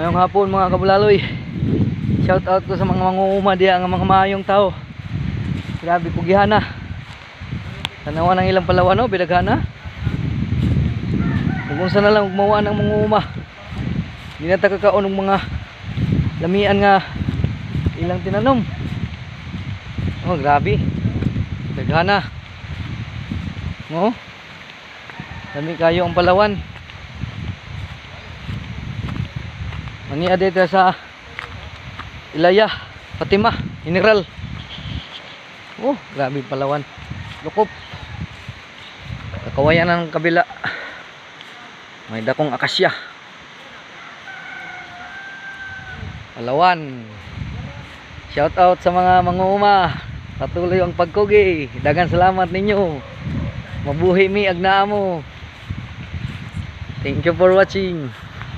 Ngayong hapon mga kabulaloy. Shout out ko sa mga mangunguma diya ang mga mayong tao. Grabe pugihana. Tanawa ng ilang palawan no, bidaghana. Kung na lang gumawa ng mangunguma. Di na ta kakaon ng mga lamian nga ilang tinanom. Oh, grabe. Bidaghana. No? Dami kayo ang palawan. Mania dito sa Ilaya, Fatima, General. Oh, grabe palawan. Lukop. Kakawayan ng kabila. May dakong akasya. Palawan. Shout out sa mga manguma. Patuloy ang pagkugi. Dagan salamat ninyo. Mabuhi mi agnaa. Thank you for watching.